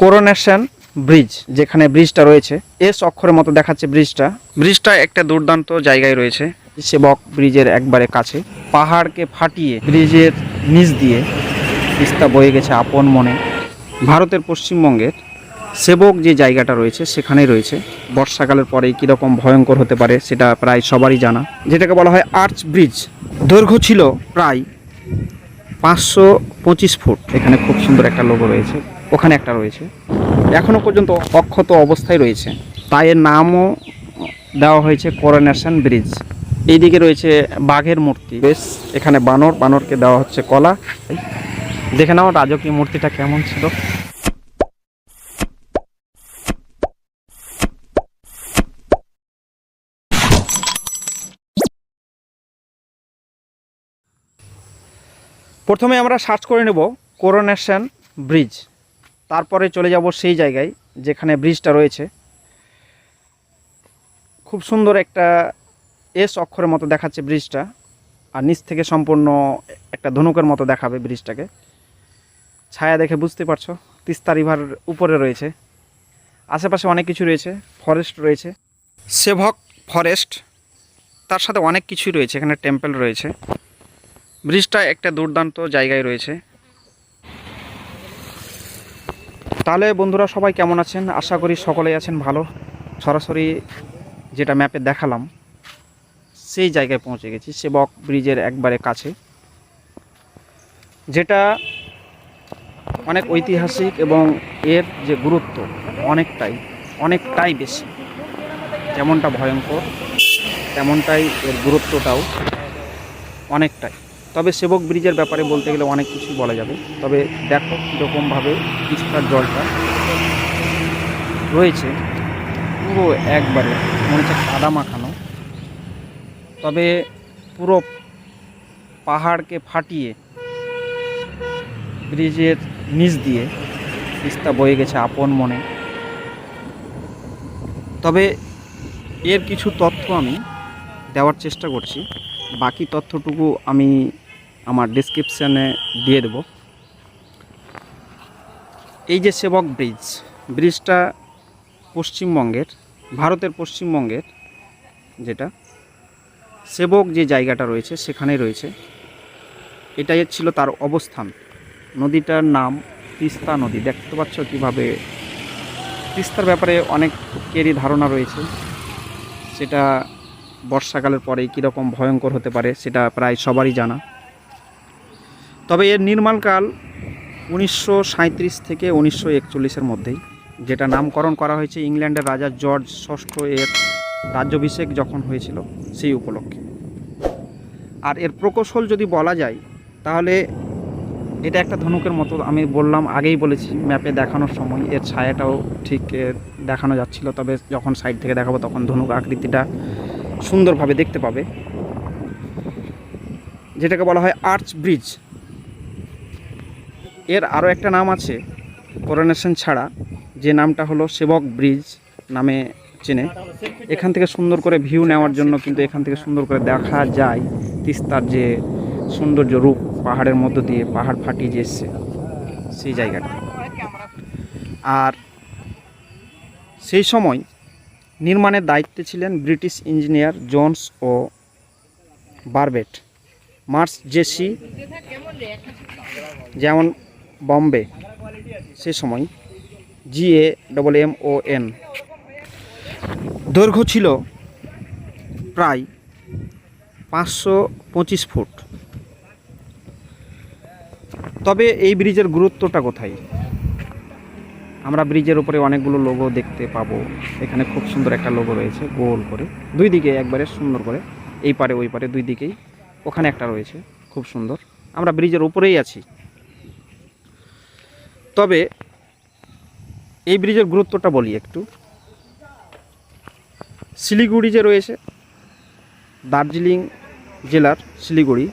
Coronation bridge যেখানে ব্রিজটা রয়েছে এস অক্ষরের মতো দেখাচ্ছে ব্রিজটা ব্রিজটা একটা দুর্দান্ত জায়গায় রয়েছে। সেবক ব্রিজের একবারে কাছে। পাহাড়কে ফাটিয়ে ব্রিজের নিচ দিয়ে তিস্তা বয়ে গেছে আপন মনে। ভারতের পশ্চিমবঙ্গের সেবক যে জায়গাটা রয়েছে সেখানেই রয়েছে। বর্ষাকালের পরেই কীরকম ভয়ঙ্কর হতে পারে সেটা প্রায় সবারই জানা। যেটাকে বলা হয় আর্চ ব্রিজ দৈর্ঘ্য ছিল প্রায় পাঁচশো পঁচিশ ফুট। এখানে খুব সুন্দর একটা লোগো রয়েছে। ওখানে একটা রয়েছে। এখনও পর্যন্ত অক্ষত অবস্থায় রয়েছে। তাই এর নামও দেওয়া হয়েছে করোনেশন ব্রিজ এইদিকে রয়েছে বাঘের মূর্তি। বেশ, এখানে বানর, বানরকে দেওয়া হচ্ছে কলা। দেখে নাও রাজকীয় মূর্তিটা কেমন ছিল। প্রথমে আমরা সার্চ করে নেব করোনেশন ব্রিজ। তারপরে চলে যাব সেই জায়গায় যেখানে ব্রিজটা রয়েছে। খুব সুন্দর একটা এস অক্ষরের মতো দেখাচ্ছে ব্রিজটা। আর নিচ থেকে সম্পূর্ণ একটা ধনুকের মতো দেখাবে ব্রিজটাকে। ছায়া দেখে বুঝতে পারছ, তিস্তা রিভার উপরে রয়েছে। আশেপাশে অনেক কিছু রয়েছে, ফরেস্ট রয়েছে। সেভক ফরেস্ট, তার সাথে অনেক কিছুই রয়েছে, এখানে টেম্পল রয়েছে। ব্রিজটা একটা দুর্দান্ত জায়গায় রয়েছে। তাহলে বন্ধুরা সবাই কেমন আছেন? আশা করি সকলেই আছেন ভালো। সরাসরি যেটা ম্যাপে দেখালাম, সেই জায়গায় পৌঁছে গেছি সেবক ব্রিজের একবারে কাছে। যেটা অনেক ঐতিহাসিক এবং এর যে গুরুত্ব অনেকটাই অনেকটাই বেশি। যেমনটা ভয়ঙ্কর, তেমনটাই এর গুরুত্বটাও অনেকটাই। তবে সেবক ব্রিজের ব্যাপারে বলতে গেলে অনেক কিছুই বলা যাবে। তবে দেখো কীরকমভাবে তিস্তার জলটা রয়েছে। পুরো একবারে, মনে হচ্ছে কাদা মাখানো। তবে পুরো পাহাড়কে ফাটিয়ে ব্রিজের নিচ দিয়ে তিস্তা বয়ে গেছে আপন মনে। তবে এর কিছু তথ্য আমি দেওয়ার চেষ্টা করছি। বাকি তথ্যটুকু আমি আমার ডিসক্রিপশানে দিয়ে দেব। এই যে সেবক ব্রিজ, ব্রিজটা পশ্চিমবঙ্গের, ভারতের পশ্চিমবঙ্গের যেটা, সেবক যে জায়গাটা রয়েছে সেখানে রয়েছে। এটাই ছিল তার অবস্থান। নদীটার নাম তিস্তা নদী। দেখতে পাচ্ছ কীভাবে তিস্তার ব্যাপারে অনেকেরই ধারণা রয়েছে। সেটা বর্ষাকালের পরে কীরকম ভয়ঙ্কর হতে পারে সেটা প্রায় সবারই জানা। তবে এর নির্মাণকাল উনিশশো থেকে উনিশশো একচল্লিশের মধ্যেই, যেটা নামকরণ করা হয়েছে ইংল্যান্ডের রাজা জর্জ ষষ্ঠ এর রাজ্যাভিষেক যখন হয়েছিল সেই উপলক্ষে। আর এর প্রকৌশল যদি বলা যায়, তাহলে এটা একটা ধনুকের মতো আমি বললাম, আগেই বলেছি, ম্যাপে দেখানোর সময়, এর ছায়াটাও ঠিক দেখানো যাচ্ছিল, তবে যখন সাইড থেকে দেখাবো তখন ধনুক আকৃতিটা সুন্দরভাবে দেখতে পাবে। যেটাকে বলা হয় আর্চ ব্রিজ এর আরও একটা নাম আছে করোনেশন ছাড়া, যে নামটা হলো সেবক ব্রিজ নামে চেনে। এখান থেকে সুন্দর করে ভিউ নেওয়ার জন্য কিন্তু এখান থেকে সুন্দর করে দেখা যায় তিস্তার যে সৌন্দর্য রূপ, পাহাড়ের মধ্য দিয়ে পাহাড় ফাটিয়ে যে এসছে সেই জায়গাটা। আর সেই সময় নির্মাণের দায়িত্বে ছিলেন ব্রিটিশ ইঞ্জিনিয়ার জোনস ও বারবেট, মার্স জেসি। যেমন বম্বে সে সময় G A double M O N দৈর্ঘ্য ছিল প্রায় পাঁচশো পঁচিশ ফুট। তবে এই ব্রিজের গুরুত্বটা কোথায়? আমরা ব্রিজের উপরে অনেকগুলো লোগো দেখতে পাবো। এখানে খুব সুন্দর একটা লোগো রয়েছে, গোল করে। দুই দিকে একবারে সুন্দর করে, এই পারে ওই পারে, দুই দিকেই ওখানে একটা রয়েছে, খুব সুন্দর। আমরা ব্রিজের উপরেই আছি। তবে এই ব্রিজের গুরুত্বটা বলি একটু। শিলিগুড়ি যে রয়েছে, দার্জিলিং জেলার শিলিগুড়ি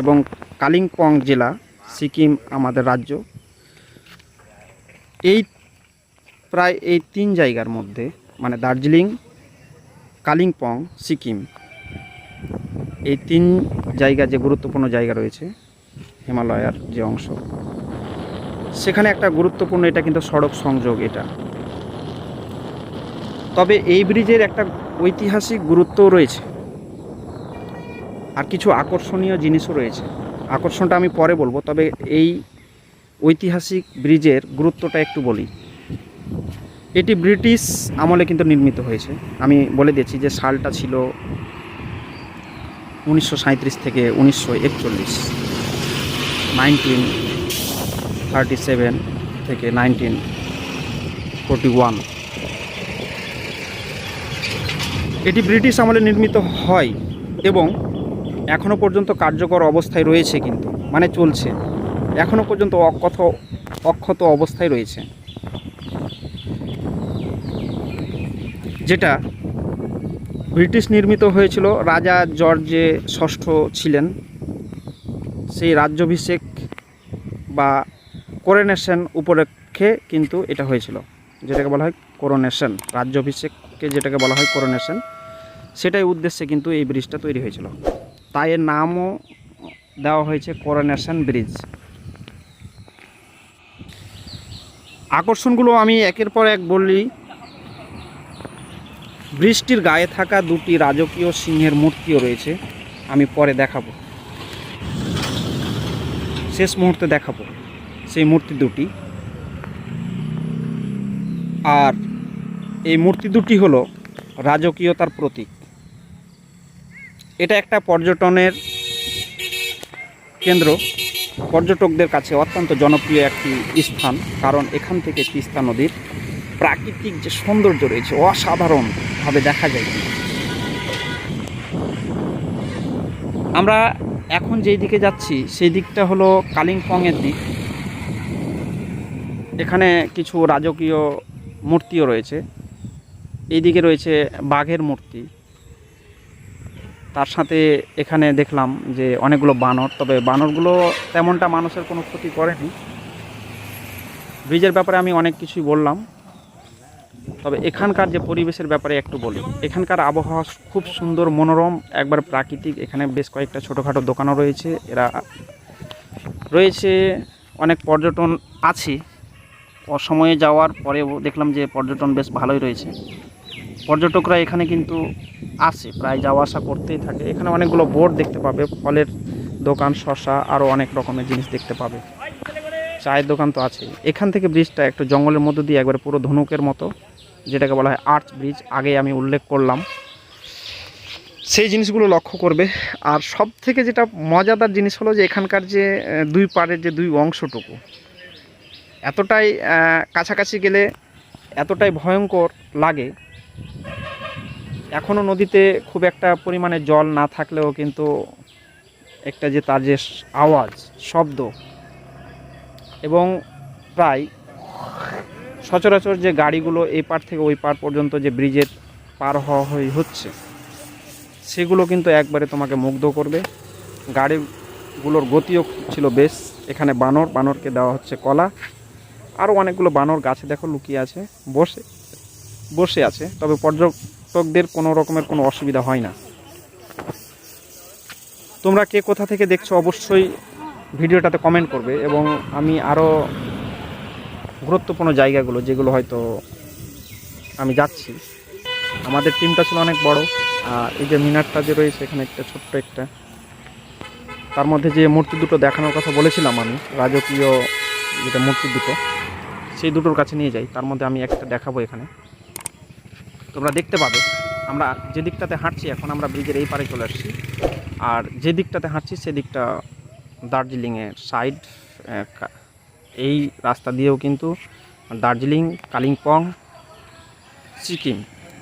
এবং কালিম্পং জেলা, সিকিম আমাদের রাজ্য, এই প্রায় এই তিন জায়গার মধ্যে মানে দার্জিলিং, কালিম্পং, সিকিম, এই তিন জায়গা যে গুরুত্বপূর্ণ জায়গা রয়েছে, হিমালয়ার যে অংশ সেখানে একটা গুরুত্বপূর্ণ এটা কিন্তু সড়ক সংযোগ এটা। তবে এই ব্রিজের একটা ঐতিহাসিক গুরুত্বও রয়েছে। আর কিছু আকর্ষণীয় জিনিসও রয়েছে। আকর্ষণটা আমি পরে বলব, তবে এই ঐতিহাসিক ব্রিজের গুরুত্বটা একটু বলি। এটি ব্রিটিশ আমলে কিন্তু নির্মিত হয়েছে। আমি বলে দিয়েছি যে সালটা ছিল উনিশশো সাঁইত্রিশ থেকে উনিশশো একচল্লিশ। নাইনটিন থার্টি সেভেন থেকে নাইনটিন, ফোরটি ওয়ান। এটি ব্রিটিশ আমলে নির্মিত হয় এবং এখনও পর্যন্ত কার্যকর অবস্থায় রয়েছে কিন্তু মানে চলছে। এখনও পর্যন্ত অক্ষত অক্ষত অবস্থায় রয়েছে। যেটা ব্রিটিশ নির্মিত হয়েছিল, রাজা জর্জে ষষ্ঠ ছিলেন। সেই রাজ্যাভিষেক বা কোরোনেশন উপলক্ষে কিন্তু এটা হয়েছিল। যেটাকে বলা হয় কোরোনেশন রাজ্যাভিষেককে যেটাকে বলা হয় কোরোনেশন সেটাই উদ্দেশ্যে কিন্তু এই ব্রিজটা তৈরি হয়েছিল। তাই এর নামও দেওয়া হয়েছে কোরোনেশন ব্রিজ আকর্ষণগুলো আমি একের পর এক বললি বৃষ্টির গায়ে থাকা দুটি রাজকীয় সিংহের মূর্তিও রয়েছে। আমি পরে দেখাবো। শেষ মুহূর্তে দেখাবো। সেই মূর্তি দুটি। আর এই মূর্তি দুটি হলো রাজকীয়তার প্রতীক। এটা একটা পর্যটনের কেন্দ্র। পর্যটকদের কাছে অত্যন্ত জনপ্রিয় একটি স্থান, কারণ এখান থেকে তিস্তা নদীর প্রাকৃতিক যে সৌন্দর্য রয়েছে, অসাধারণভাবে দেখা যায়। আমরা এখন যেই দিকে যাচ্ছি, সেই দিকটা হলো কালিম্পংয়ের দিক। এখানে কিছু রাজকীয় মূর্তিও রয়েছে। এইদিকে রয়েছে বাঘের মূর্তি। তার সাথে এখানে দেখলাম যে অনেকগুলো বানর, তবে বানরগুলো তেমনটা মানুষের কোনো ক্ষতি করেনি। ব্রিজের ব্যাপারে আমি অনেক কিছুই বললাম। তবে এখানকার যে পরিবেশের ব্যাপারে একটু বলি। এখানকার আবহাওয়া খুব সুন্দর, মনোরম, একবার প্রাকৃতিক। এখানে বেশ কয়েকটা ছোটোখাটো দোকানও রয়েছে। এরা রয়েছে, অনেক পর্যটন আছে। অসময়ে যাওয়ার পরে দেখলাম যে পর্যটন বেশ ভালোই রয়েছে। পর্যটকরা এখানে কিন্তু আসে, প্রায় যাওয়া আসা করতেই থাকে। এখানে অনেকগুলো বোর্ড দেখতে পাবে, ফলের দোকান শশা আরও অনেক রকমের জিনিস দেখতে পাবে। চায়ের দোকান তো আছেই। এখান থেকে ব্রিজটা একটু জঙ্গলের মধ্যে দিয়ে একবারে পুরো ধনুকের মতো, যেটাকে বলা হয় আর্চ ব্রিজ, আগে আমি উল্লেখ করলাম। সেই জিনিসগুলো লক্ষ্য করবে। আর সব থেকে যেটা মজাদার জিনিস হলো যে এখানকার যে দুই পাড়ের যে দুই অংশটুকু এতটাই কাছাকাছি গেলে এতটাই ভয়ঙ্কর লাগে। এখনও নদীতে খুব একটা পরিমাণে জল না থাকলেও কিন্তু একটা যে তার যে আওয়াজ, শব্দ এবং প্রায় সচরাচর যে গাড়িগুলো এই পার থেকে ওই পার পর্যন্ত যে ব্রিজের পার হওয়া হয়ে হচ্ছে, সেগুলো কিন্তু একবারে তোমাকে মুগ্ধ করবে। গাড়িগুলোর গতিও ছিল বেশ। এখানে বানর, বানরকে দেওয়া হচ্ছে কলা। আরও অনেকগুলো বানর গাছে দেখো লুকিয়ে আছে, বসে বসে আছে, তবে পর্যটকদের কোনো রকমের কোনো অসুবিধা হয় না। তোমরা কে কোথা থেকে দেখছ অবশ্যই ভিডিওটাতে কমেন্ট করবে এবং আমি আরও গুরুত্বপূর্ণ জায়গাগুলো যেগুলো হয়তো আমি যাচ্ছি। আমাদের টিমটা ছিল অনেক বড়, আর এই যে মিনারটা যে রয়েছে এখানে একটা ছোট্ট একটা, তার মধ্যে যে মূর্তি দুটো দেখানোর কথা বলেছিলাম আমি, রাজকীয় যেটা মূর্তি দুটো সেই দুটোর কাছে নিয়ে যাই। তার মধ্যে আমি একটা দেখাবো এখানে। তোমরা দেখতে পাবে, আমরা যে দিকটাতে হাঁটছি, এখন আমরা ব্রিজের এই পারে চলে আসছি। আর যে দিকটাতে হাঁটছি সেদিকটা দার্জিলিংয়ের সাইড এই রাস্তা দিয়েও কিন্তু দার্জিলিং, কালিম্পং, সিকিম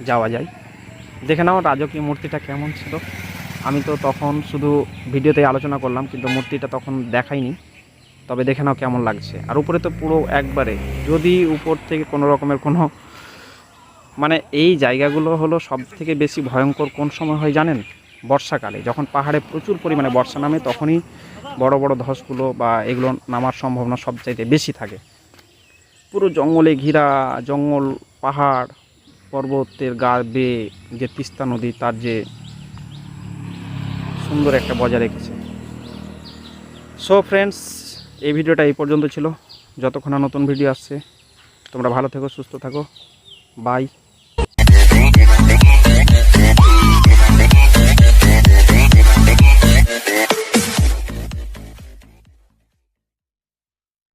যাওয়া যায়। দেখে নাও রাজকীয় মূর্তিটা কেমন ছিল। আমি তো তখন শুধু ভিডিওতে আলোচনা করলাম, কিন্তু মূর্তিটা তখন দেখাইনি। তবে দেখে নাও কেমন লাগছে। আর উপরে তো পুরো একবারে, যদি উপর থেকে কোনো রকমের কোনো মানে এই জায়গাগুলো হলো সব থেকে বেশি ভয়ঙ্কর কোন সময় হয় জানেন? বর্ষাকালে, যখন পাহাড়ে প্রচুর পরিমাণে বর্ষা নামে, তখনই বড় বড় ধসগুলো বা এগুলো নামার সম্ভাবনা সবচাইতে বেশি থাকে। পুরো জঙ্গলে ঘিরা, জঙ্গল, পাহাড়, পর্বতের গা বেয়ে যে তিস্তা নদী, তার যে সুন্দর একটা বজায় রেখেছে। সো ফ্রেন্ডস এই ভিডিওটা এই পর্যন্ত ছিল। যতক্ষণ নতুন ভিডিও আসছে, তোমরা ভালো থেকো, সুস্থ থাকো। বাই